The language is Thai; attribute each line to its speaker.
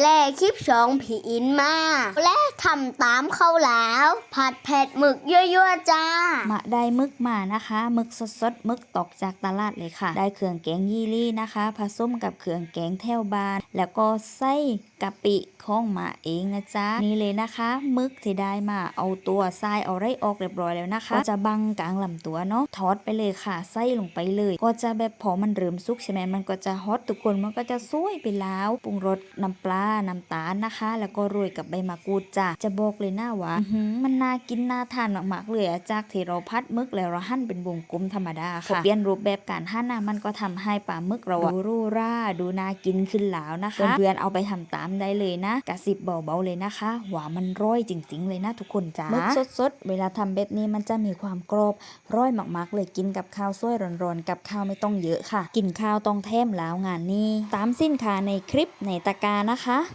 Speaker 1: แล่คลิปสองผีอินมา และทำตามเข้าแล้ว ผัดเผ็ดหมึกยั่วๆจ้า
Speaker 2: มาได้มึกมานะคะหมึกสดๆมึกตกจากตลาดเลยค่ะ ได้เครื่องแกงยี่ลี่นะคะผสมกับเครื่องแกงแถวบาน แล้วก็ไส้กะปิของมาเองนะจ๊ะนี่เลยนะคะมึกที่ได้มาเอาตัวทรายเอาไรออกเรียบร้อยแล้วนะคะก็จะบังกลางลำตัวเนาะทอดไปเลยค่ะไส้ลงไปเลย ก็จะแบบพอมันเริ่มสุกใช่ไหมมันก็จะฮอตทุกคนมันก็จะสวยไปแล้วปรุงรสน้ำปลาน้ำตาลนะคะ แล้วก็โรยกับใบมะกรูดจ้ะจะบอกเลยนะว่าอื้อหือมันน่ากินน่าทานมากๆเลยอะจากที่เราพัดมึกแล้วเราหั่นเป็นวงกลมธรรมดาค่ะเปลี่ยนรูปแบบการหั่นนะมันก็ทำให้ปลาหมึกเราอะดูรูร่าดูน่ากินขึ้นแล้วนะคะเพื่อนๆเอาไปทำตามได้เลยนะกระสิบเบาๆเลยนะคะว่ามันร้อยจริง ๆ เลยนะทุกคนจ้ามึกสดๆเวลาทำแบบนี้มันจะมีความกรอบร้อยมากๆ เลยกินกับข้าวสวยร้อนๆกับข้าวไม่ต้องเยอะค่ะ กินข้าวต้องแทมแล้วงานนี้ตามสินค้าในคลิปในตะกร้านะคะ Hah?